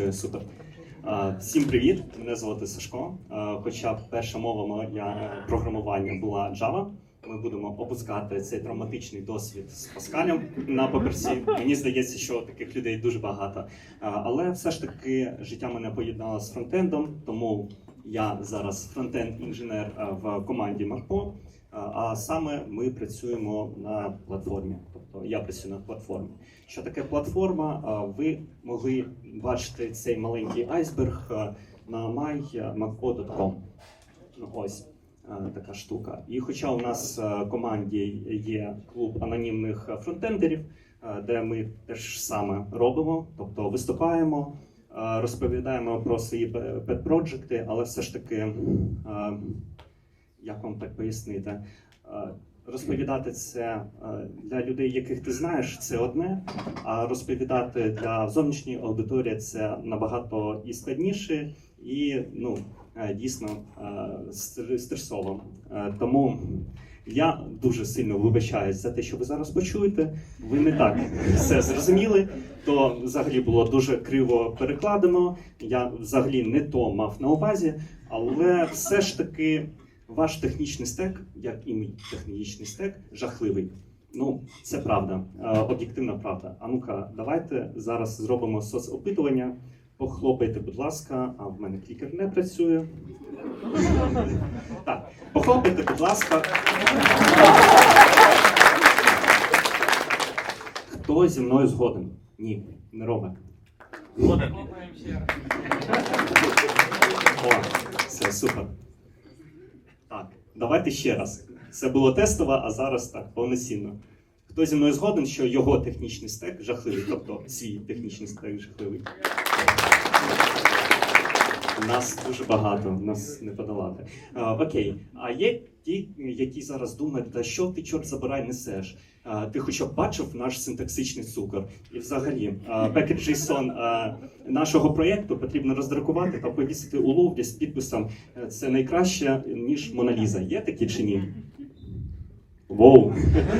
Е, Супер. Всім привіт! Мене звати Сашко. Хоча перша мова моя програмування була Java. Ми будемо опускати цей травматичний досвід з Паскалем на паперсі. Мені здається, що таких людей дуже багато. Але все ж таки життя мене поєднало з фронтендом, тому я зараз фронтенд-інженер в команді Марко. А саме ми працюємо на платформі. Тобто я на платформі. Що таке платформа? Ви могли бачити цей маленький айсберг на my.maco.com. Ну, Ось така штука. І хоча у нас в команді є клуб анонімних фронтендерів, де ми теж саме робимо, тобто виступаємо, розповідаємо про свої пет-проджекти, але все ж таки. як вам так пояснити? Розповідати це е, для людей, яких ти знаєш, це одне. А розповідати для зовнішньої аудиторії це набагато і складніше, і ну е, дійсно е, стресово. Тому я дуже сильно вибачаюсь за те, що ви зараз почуєте. Ви не так все зрозуміли. То взагалі було дуже криво перекладено. Я взагалі не то мав на увазі, але все ж таки. Ваш технічний стек, як і мій технічний стек, жахливий. Ну, це правда, е, об'єктивна правда. А ну-ка, давайте зараз зробимо соцопитування. Похлопайте, будь ласка, а в мене клікер не працює. Так, похлопайте, будь ласка. Хто зі мною згоден? Ні, не робить. О, все супер. Так, давайте ще раз. Це було тестово, а зараз так, повноцінно. Хто зі мною згоден, що його технічний стек жахливий, тобто свій технічний стек жахливий. Нас дуже багато, нас не подолати. А, окей, а є ті, які зараз думають, та що ти, чорт забирай, несеш? А, ти хоча б бачив наш синтаксичний цукор? І взагалі, а, пакет JSON нашого проєкту потрібно роздрукувати та повісити у ловлі з підписом «Е, це найкраще, ніж Моналіза. Є такі чи ні? Воу.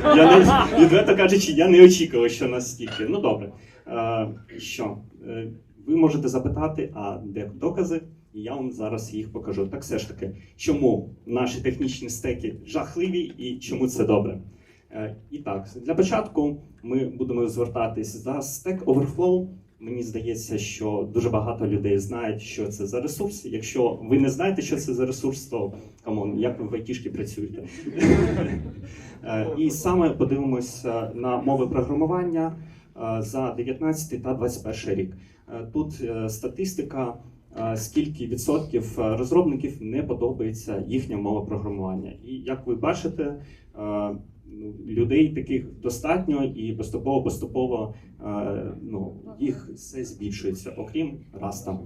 Я не, відверто кажучи, я не очікував, що настільки. Ну добре. Е, що? Ви можете запитати, а де докази? І я вам зараз їх покажу. Так все ж таки, чому наші технічні стеки жахливі і чому це добре? Е, і так, для початку ми будемо звертатись за Stack Overflow. Мені здається, що дуже багато людей знають, що це за ресурс. Якщо ви не знаєте, що це за ресурс, то камон, як ви в айтішки працюєте? Е, І саме подивимося на мови програмування за 19 та 21 рік. Е, Тут е, статистика, е, скільки відсотків е, розробників не подобається їхня мова програмування. І як ви бачите, е, ну, людей таких достатньо і поступово-поступово е, ну, їх все збільшується, окрім Раста.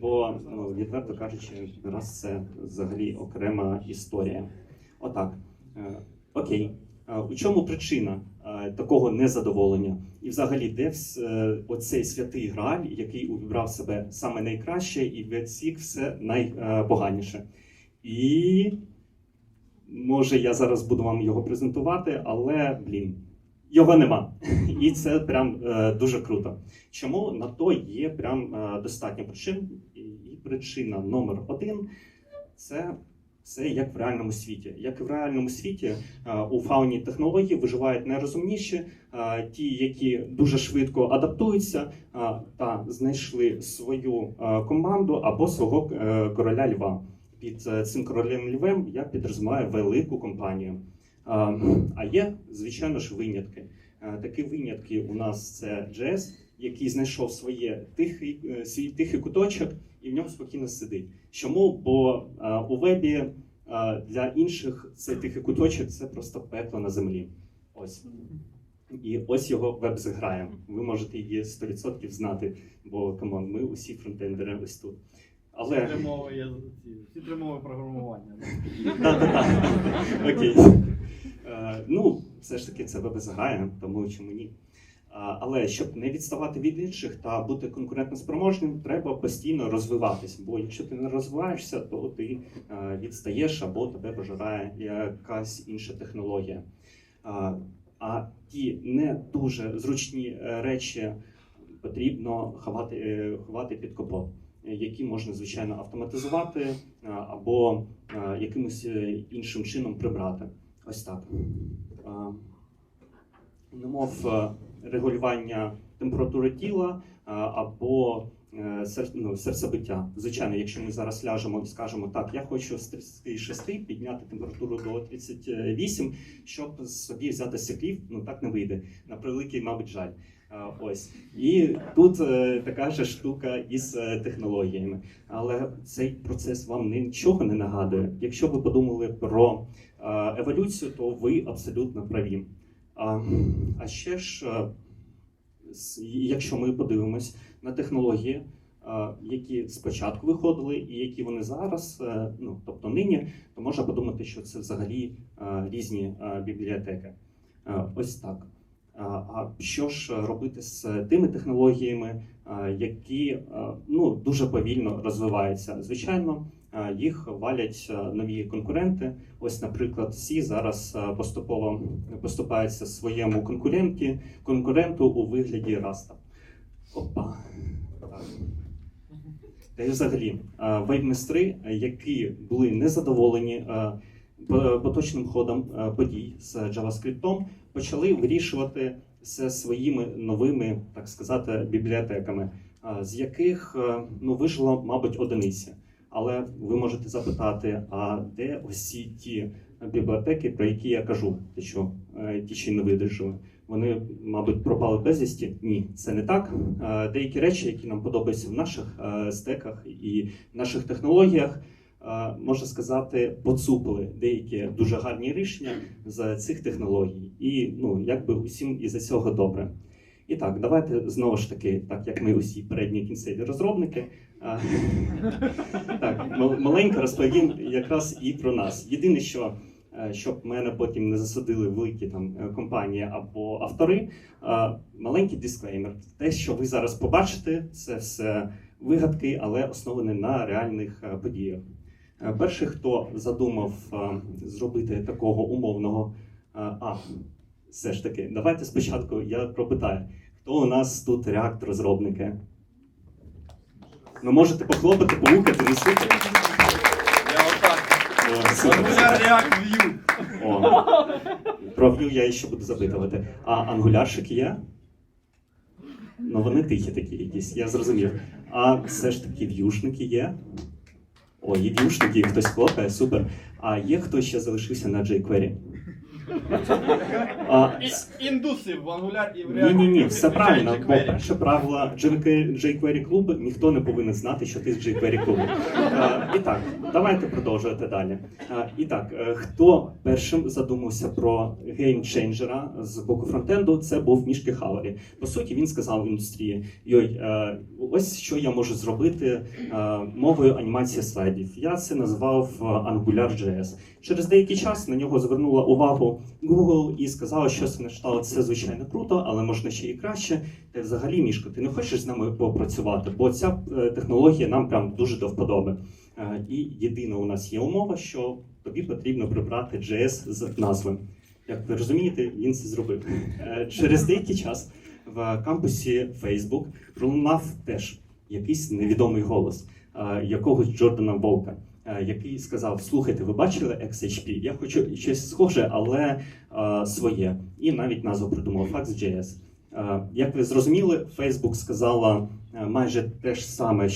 Бо, ну, відверто кажучи, раз це взагалі окрема історія. Отак. Е, Окей. Е, У чому причина е, такого незадоволення? І взагалі, де е, оцей святий граль, який увібрав себе саме найкраще і відсік все найпоганіше? І може я зараз буду вам його презентувати, але блін, його нема. І це прям е, дуже круто. Чому на то є прям е, достатньо причин? І причина номер один це, це як в реальному світі. Як і в реальному світі у фауні технологій виживають найрозумніші, ті, які дуже швидко адаптуються та знайшли свою команду або свого е, короля льва. Під е, цим королем львем я підрозумію велику компанію. А є, звичайно ж, винятки. Е, Такі винятки у нас це JS, який знайшов своє тихий, свій тихий куточок і в ньому спокійно сидить. Чому? Бо е, у вебі е, для інших цей тихий куточок це просто пекло на землі. Ось. І ось його веб зграє. Ви можете її 100% знати, бо камон, ми усі фронтендери ось тут. Але Всі три мови ці, всі три мови програмування. Так-так-так. Окей. Е, Ну, все ж таки, це веб грає, тому чому ні. Але щоб не відставати від інших та бути конкурентноспроможним, треба постійно розвиватись. Бо якщо ти не розвиваєшся, то ти е, відстаєш або тебе пожирає якась інша технологія. А, ті не дуже зручні е, речі потрібно ховати, е, ховати під капот, які можна звичайно автоматизувати або якимось іншим чином прибрати. Ось так. Немов е, регулювання температури тіла е, або е, ну, серцебиття. Звичайно, якщо ми зараз ляжемо і скажемо, так, я хочу з 36 підняти температуру до 38, щоб собі взяти сикрів, ну так не вийде. На превеликий, мабуть, жаль. Е, Ось і тут така ж штука із технологіями. Але цей процес вам нічого не нагадує. Якщо ви подумали про еволюцію, то ви абсолютно праві. А, ще ж, е, якщо ми подивимось на технології, е, які спочатку виходили, і які вони зараз, е, ну тобто нині, то можна подумати, що це взагалі різні бібліотеки. Ось так. А що ж робити з тими технологіями, які ну, дуже повільно розвиваються? Звичайно, їх валять нові конкуренти. Ось, наприклад, всі зараз поступово поступаються своєму конкуренті, конкуренту у вигляді Раста. Опа. Та й взагалі, е, які були незадоволені поточним ходом подій з JavaScript, почали вирішувати це своїми новими, так сказати, бібліотеками, з яких ну, вижило, мабуть, одиниці. Але ви можете запитати, а де усі ті бібліотеки, про які я кажу, ті, що е, ті, що не видержали? Вони, мабуть, пропали безвісті? Ні, це не так. Е, Деякі речі, які нам подобаються в наших е, стеках і наших технологіях, можна сказати, поцупили деякі дуже гарні рішення з цих технологій. І ну, якби усім із-за цього добре. І так, давайте знову ж таки, так як ми усі передні кінцеві розробники. Так, мал- маленько розповім якраз і про нас. Єдине, що е, щоб мене потім не засадили великі там е, компанії або автори. е, Маленький дисклеймер. Те, що ви зараз побачите, це все вигадки, але основане на реальних подіях. Перший, хто задумав зробити такого умовного, а все ж таки, давайте спочатку я пропитаю, хто у нас тут реактор-розробники? Ви можете похлопати, поухати, не супер. Я отак. О, про Vue я ще буду запитувати. А ангулярщики є? Ну, вони тихі такі якісь, я зрозумів. А все ж таки в'юшники є? О, є в'юшники, хтось хлопає, супер. А є хто ще залишився на jQuery? А, Індуси в Angular і в ні, ні, ні, все правильно. Бо перше правило jQuery, клубу ніхто не повинен знати, що ти з jQuery клубу. І так, давайте продовжувати далі. Е, І так, е, хто першим задумався про геймченджера з боку фронтенду, це був Мішки Хаварі. По суті, він сказав індустрії: Йой, е, ось що я можу зробити е, мовою анімації слайдів. Я це назвав AngularJS. Через деякий час на нього звернула увагу Google і сказала, що це не штало це звичайно круто, але можна ще і краще. Та взагалі, Мішко, ти не хочеш з нами попрацювати, бо ця е, технологія нам прям дуже до вподоби. Е, І єдина у нас є умова, що тобі потрібно прибрати JS з назви. Як ви розумієте, він це зробив. Е, Через деякий час в кампусі Facebook пролунав теж якийсь невідомий голос якогось Джордана Волка, який сказав: Слухайте, ви бачили XHP? Я хочу щось схоже, але е, своє. І навіть назву придумав Fax.js. Е, Як ви зрозуміли, Facebook сказала е, майже те ж саме е,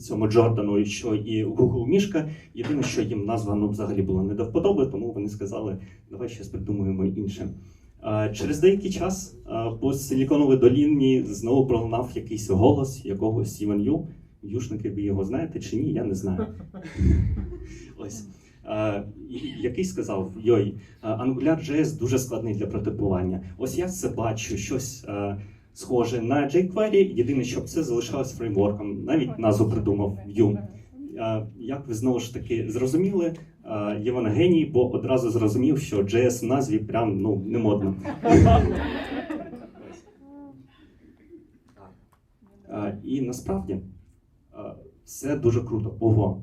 цьому Джордану, що і Google Мішка. Єдине, що їм назва ну, взагалі була не до вподоби, тому вони сказали, давай щось придумаємо інше. Е, Через деякий час е, по силіконовій доліні знову пролунав якийсь голос якогось Іван Ю. Юшники, ви його знаєте чи ні, я не знаю. Ось. Який сказав: Йой, AngularJS дуже складний для прототипування. Ось я це бачу, щось схоже на jQuery. Єдине, щоб це залишалось фреймворком. Навіть назву придумав Vue. Як ви знову ж таки зрозуміли, е, Єван геній, бо одразу зрозумів, що JS в назві прям ну не модно. І насправді все дуже круто. Ого,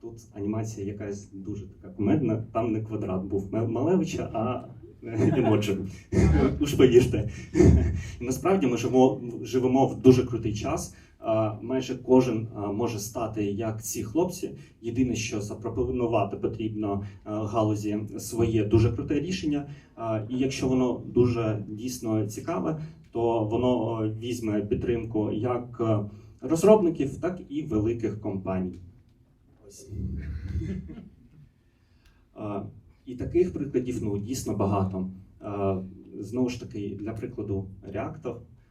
тут анімація якась дуже така кумедна. Там не квадрат був Малевича, а емоджі. Уж повірте. Насправді ми живемо, живемо в дуже крутий час. Майже кожен може стати як ці хлопці. Єдине, що запропонувати потрібно галузі своє дуже круте рішення. І якщо воно дуже дійсно цікаве, то воно візьме підтримку як а, розробників, так і великих компаній. Ось. І таких прикладів ну, дійсно багато. Знову ж таки, для прикладу,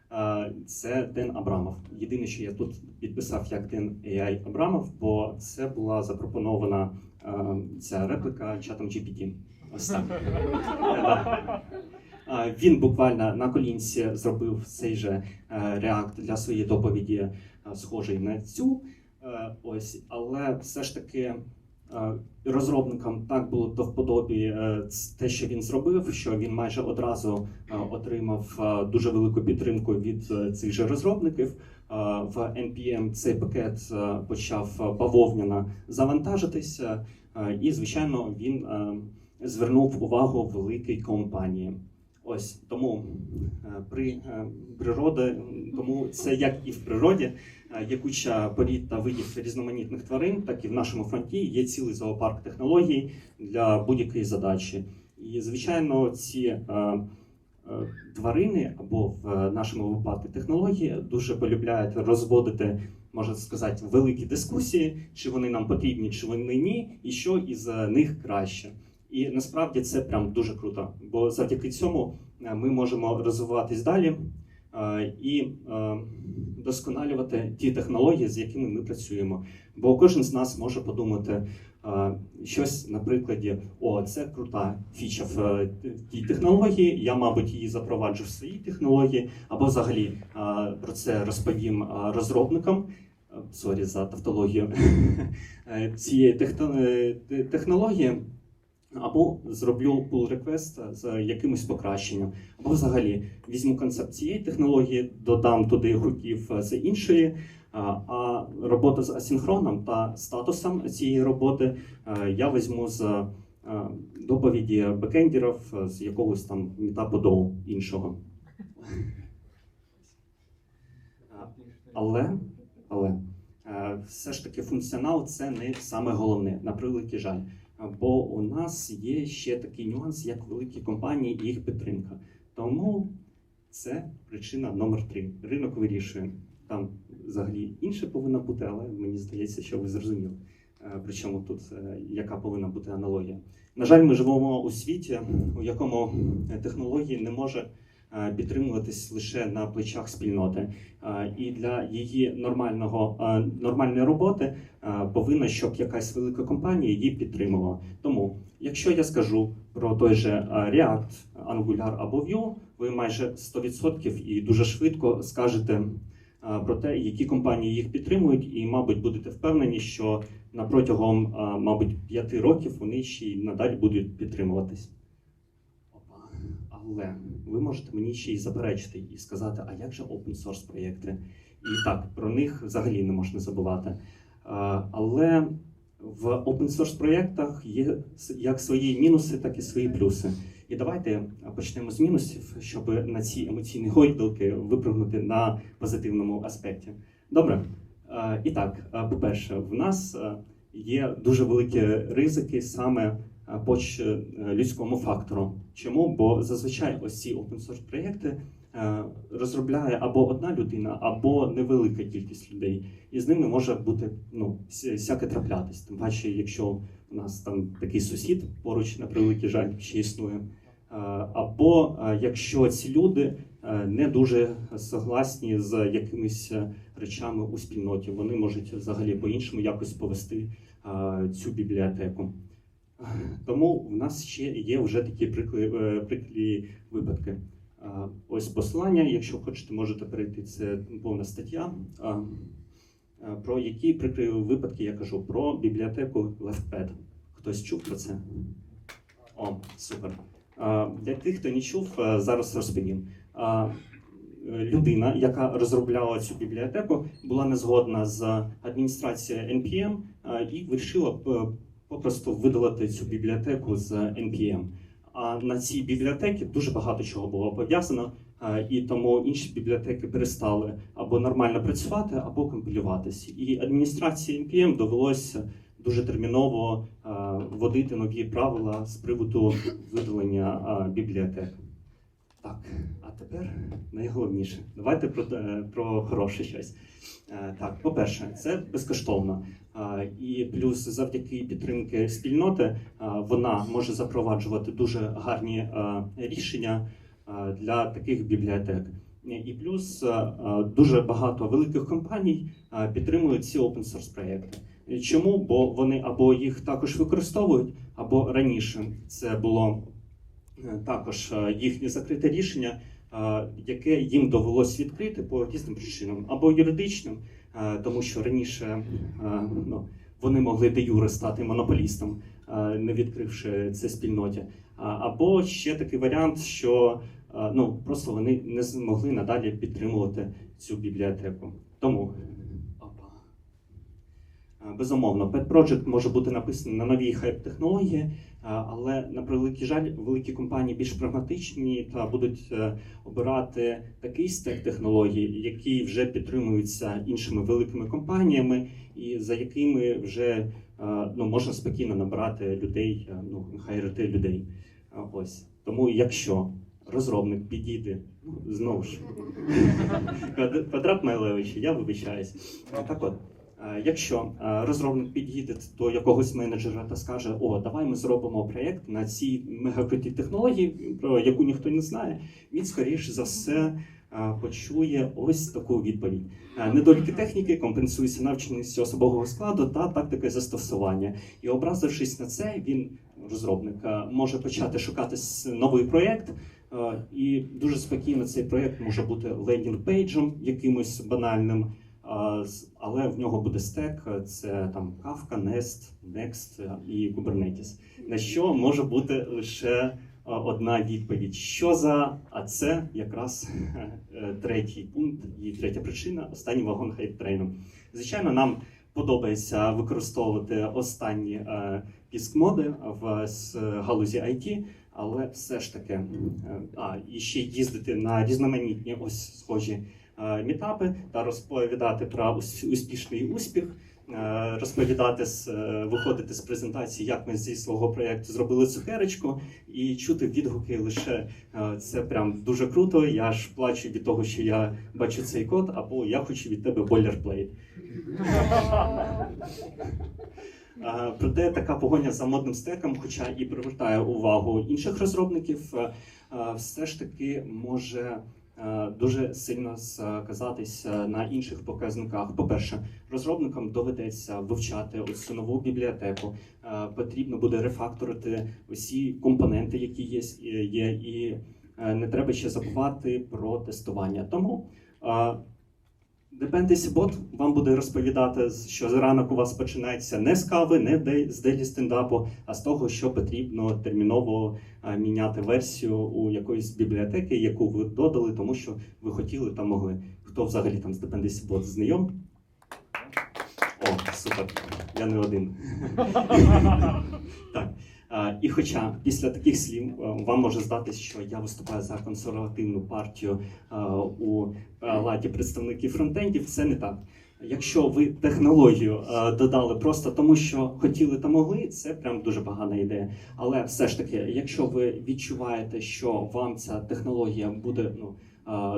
а, це Ден Абрамов. Єдине, що я тут підписав як Ден AI Абрамов, бо це була запропонована ця реплика чатом GPT. Ось так. Він буквально на колінці зробив цей же React для своєї доповіді, схожий на цю. Е, Ось, але все ж таки е, розробникам так було до вподобі е, те, що він зробив, що він майже одразу е, отримав е, дуже велику підтримку від е, цих же розробників. Е, В NPM цей пакет е, почав е, бавовняно завантажитися, е, і звичайно він е, звернув увагу великій компанії. Ось тому е, при е, природи, тому це як і в природі, е, є куча порід та видів різноманітних тварин, так і в нашому фронті є цілий зоопарк технологій для будь-якої задачі. І звичайно, ці тварини або в нашому випадку технології дуже полюбляють розводити, можна сказати, великі дискусії, чи вони нам потрібні, чи вони ні, і що із них краще. І насправді це прям дуже круто, бо завдяки цьому е, ми можемо розвиватись далі е, і е, досконалювати ті технології, з якими ми працюємо. Бо кожен з нас може подумати щось на прикладі: о, це крута фіча в тій технології. Я, мабуть, її запроваджу в своїй технології, або взагалі про це розповім розробникам. Сорі за тавтологію цієї техно- технології. Або зроблю pull request з якимось покращенням, або взагалі візьму концепт цієї технології, додам туди гуків з іншої. а, робота з асинхроном та статусом цієї роботи е, я візьму з е, доповіді бекендерів е, з якогось там мітапу до іншого. Але, але все ж таки функціонал це не саме головне, на превеликий жаль. Бо у нас є ще такий нюанс, як великі компанії і їх підтримка. Тому це причина номер три. Ринок вирішує. Там взагалі інше повинно бути, але мені здається, що ви зрозуміли. Е, Причому тут е, яка повинна бути аналогія. На жаль, ми живемо у світі, у якому технології не може підтримуватись лише на плечах спільноти. Е, І для її нормального е, нормальної роботи е, повинна, щоб якась велика компанія її підтримувала. Тому, якщо я скажу про той же е, React, Angular або Vue, ви майже 100% і дуже швидко скажете е, про те, які компанії їх підтримують, і, мабуть, будете впевнені, що на протягом, е, мабуть, 5 років вони ще й надалі будуть підтримуватись. Але ви можете мені ще й заперечити і сказати, а як же open source проєкти? І так, про них взагалі не можна забувати. Але в open source проєктах є як свої мінуси, так і свої плюси. І давайте почнемо з мінусів, щоб на ці емоційні гойдалки випрыгнути на позитивному аспекті. Добре. І так, по-перше, в нас є дуже великі ризики саме по е, людському фактору. Чому? Бо зазвичай ось ці open source проєкти е, розробляє або одна людина, або невелика кількість людей, і з ними може бути ну, вся- всяке траплятись. Тим паче, якщо у нас там такий сусід поруч, на превеликий жаль, ще існує. Е, Або якщо ці люди не дуже согласні з якимись речами у спільноті, вони можуть взагалі по-іншому якось повести цю бібліотеку. Тому в нас ще є вже такі приклі, е, випадки. Ось посилання, якщо хочете, можете перейти. Це повна стаття. Про які прикрі випадки я кажу про бібліотеку LeftPad. Хтось чув про це? О, супер. Для тих, хто не чув, е, зараз розповім. Людина, яка розробляла цю бібліотеку, була не згодна з адміністрацією NPM і вирішила е, попросту видалити цю бібліотеку з NPM. А на цій бібліотеці дуже багато чого було пов'язано, е, і тому інші бібліотеки перестали або нормально працювати, або компілюватися. І адміністрації NPM довелося дуже терміново е, вводити нові правила з приводу видалення е, бібліотек. Так, а тепер найголовніше. Давайте про, е, про хороше щось. Е, Так, по-перше, це безкоштовно. Е, І плюс завдяки підтримки спільноти вона може запроваджувати дуже гарні рішення для таких бібліотек. І плюс дуже багато великих компаній підтримують ці open source проекти. Чому? Бо вони або їх також використовують, або раніше це було також е, їхнє закрите рішення, е, яке їм довелось відкрити по різним причинам, або юридичним, е, тому що раніше е, ну, вони могли де юре стати монополістом, е, не відкривши це спільноті. Або ще такий варіант, що е, ну, просто вони не змогли надалі підтримувати цю бібліотеку. Тому. Е, Безумовно, Pet Project може бути написаний на новій хайп-технології, е, але на превеликий жаль, великі компанії більш прагматичні та будуть е, обирати такий стек технологій, які вже підтримуються іншими великими компаніями, і за якими вже е, ну, можна спокійно набирати людей, ну, хайрити людей. Ось тому, якщо розробник підійде, ну знову ж квад- квадрат Майлевича, я вибачаюсь. Так от. Е, Якщо е, розробник підійде до якогось менеджера та скаже: О, давай ми зробимо проєкт на цій мегакрутій технології, про яку ніхто не знає, він скоріш за все е, почує ось таку відповідь. Недоліки техніки компенсуються навченістю особового складу та тактикою застосування. І образившись на це, він розробник може почати шукати новий проєкт. І дуже спокійно цей проєкт може бути лендінг-пейджем якимось банальним, але в нього буде стек, е, це там Kafka, Nest, Next е, і Kubernetes. На що може бути лише е, одна відповідь: що за, а це якраз третій пункт і третя причина останній вагон хайп-трейну. Звичайно, нам подобається використовувати останні піск-моди в галузі IT, але все ж таки, а і ще їздити на різноманітні ось схожі мітапи та розповідати про успішний успіх, е, розповідати з е, виходити з презентації, як ми зі свого проєкту зробили цукерочку, і чути відгуки лише е, це прям дуже круто. Я ж плачу від того, що я бачу цей код, або я хочу від тебе бойлерплейт. Е, Проте така погоня за модним стеком, хоча і привертає увагу інших розробників, е, е, все ж таки може е, дуже сильно сказатись на інших показниках. По-перше, розробникам доведеться вивчати ось цю нову бібліотеку. Е, Потрібно буде рефакторити усі компоненти, які є, є і е, не треба ще забувати про тестування. Тому е, Dependency Bot вам буде розповідати, що ранок у вас починається не з кави, не з делі стендапу, а з того, що потрібно терміново міняти версію у якоїсь бібліотеки, яку ви додали, тому що ви хотіли та могли. Хто взагалі там з Dependency Bot знайом? О, супер. Я не один. так. А, І хоча після таких слів вам може здатись, що я виступаю за консервативну партію у а, ладі представників фронтендів, це не так. Якщо ви технологію додали просто тому, що хотіли та могли, це прям дуже погана ідея. Але все ж таки, якщо ви відчуваєте, що вам ця технологія буде ну,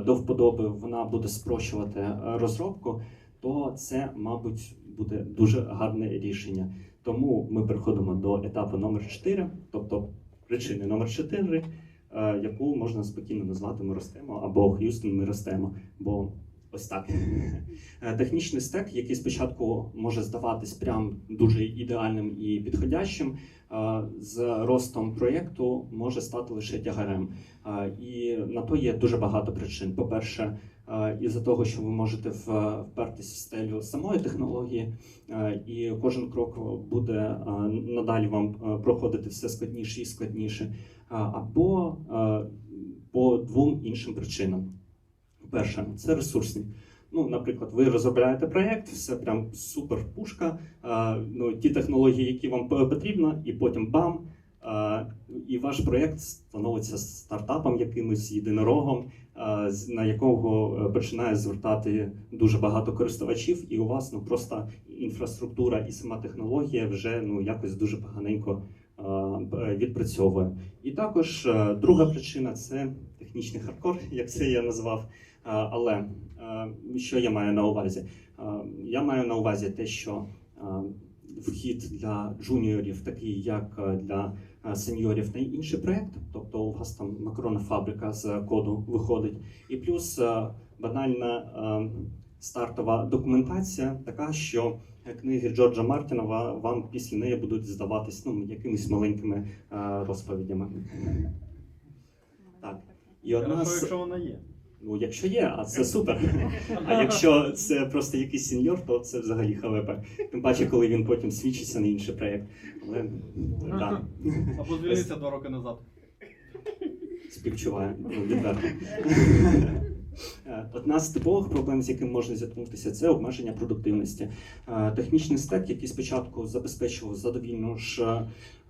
до вподоби, вона буде спрощувати розробку, то це, мабуть, буде дуже гарне рішення. Тому ми переходимо до етапу номер 4, тобто причини номер 4, е, яку можна спокійно назвати ми ростемо або Х'юстон ми ростемо. Бо ось так. Е, Технічний стек, який спочатку може здаватись прям дуже ідеальним і підходящим, е, з ростом проєкту може стати лише тягарем. І на то є дуже багато причин. По-перше, із-за того, що ви можете впертись в стелю самої технології, Е, і кожен крок буде е, надалі вам е, проходити все складніше і складніше, Е, або е, по двом іншим причинам. Перше, це ресурсні. Ну, наприклад, ви розробляєте проєкт, все прям супер пушка, е, ну, ті технології, які вам потрібно, і потім бам. І ваш проєкт становиться стартапом якимось єдинорогом, на якого е, починає звертати дуже багато користувачів, і у вас ну просто інфраструктура і сама технологія вже ну якось дуже поганенько відпрацьовує. І також е, друга причина це технічний хардкор, як це я назвав. Але е, що я маю на увазі? Я маю на увазі те, що вхід для джуніорів, такий як для сеньорів на інший проект, тобто у вас там макрона фабрика з коду виходить, і плюс е, банальна е, стартова документація, така що е, книги Джорджа Мартінова вам після неї будуть здаватись ну, якимись маленькими е, розповідями. Так. І одна з якщо вона є. Ну, якщо є, а це супер. А якщо це просто якийсь сеньор, то це взагалі халепа. Тим паче, коли він потім свідчиться на інший проєкт. Але так, Або звільнився два роки назад. співчуваю, ну, відверто. Е, Одна з типових проблем, з яким можна зіткнутися, це обмеження продуктивності. Е, Технічний стек, який спочатку забезпечував задовільну ж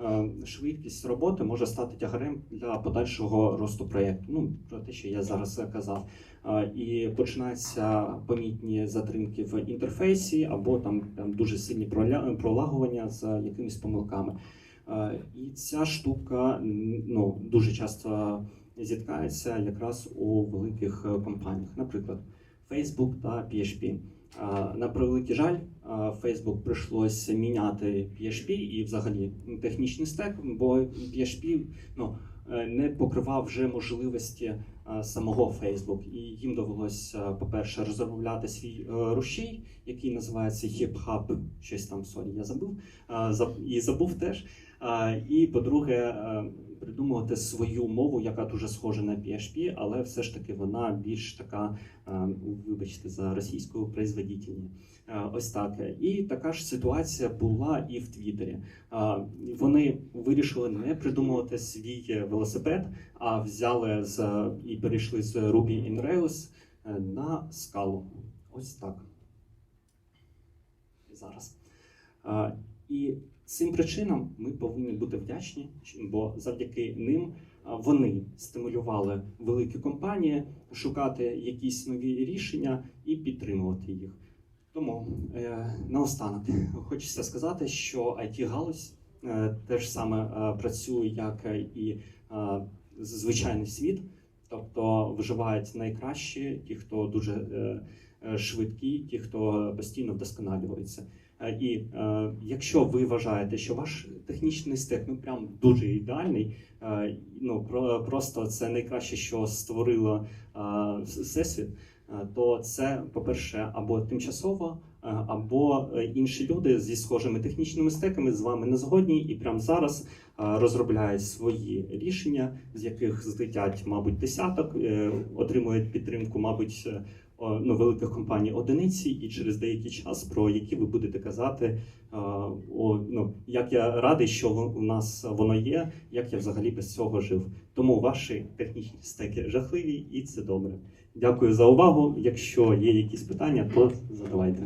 е, швидкість роботи, може стати тягарем для подальшого росту проєкту. Ну, про те, що я зараз казав. І починаються помітні затримки в інтерфейсі або там, там дуже сильні пролагування з якимись помилками. І ця штука ну, дуже часто зіткається якраз у великих е, компаніях, наприклад, Facebook та PHP. На превеликий жаль, а, Facebook прийшлося міняти PHP і взагалі технічний стек, бо PHP ну, е, не покривав вже можливості самого Facebook. І їм довелося, по-перше, розробляти свій е, рушій, який називається HipHub, щось там, сорі, я забув, і забув теж. І по-друге, е, придумувати свою мову, яка дуже схожа на PHP, але все ж таки вона більш така, е, вибачте, за російською производительні. Е, Ось так. І така ж ситуація була і в Твіттері. Вони вирішили не придумувати свій велосипед, а взяли з і перейшли з Ruby in Rails на скалу. Ось так. Зараз. І цим причинам ми повинні бути вдячні, бо завдяки ним вони стимулювали великі компанії шукати якісь нові рішення і підтримувати їх. Тому е, наостанок хочеться сказати, що it галузь е, теж саме е, працює, як і звичайний світ, тобто виживають найкращі, ті, хто дуже швидкі, ті, хто постійно вдосконалюється. Е, І е, якщо ви вважаєте, що ваш технічний стек ну прям дуже ідеальний, е, ну про, просто це найкраще, що створило е, всесвіт, то це, по-перше, або тимчасово, або інші люди зі схожими технічними стеками з вами не згодні і прямо зараз розробляють свої рішення, з яких злетять, мабуть, десяток, отримують підтримку, мабуть. Е, ну, великих компаній одиниці, і через деякий час, про які ви будете казати, е, о, ну, як я радий, що у нас воно є, як я взагалі без цього жив. Тому ваші технічні стеки жахливі, і це добре. Дякую за увагу. Якщо є якісь питання, то задавайте.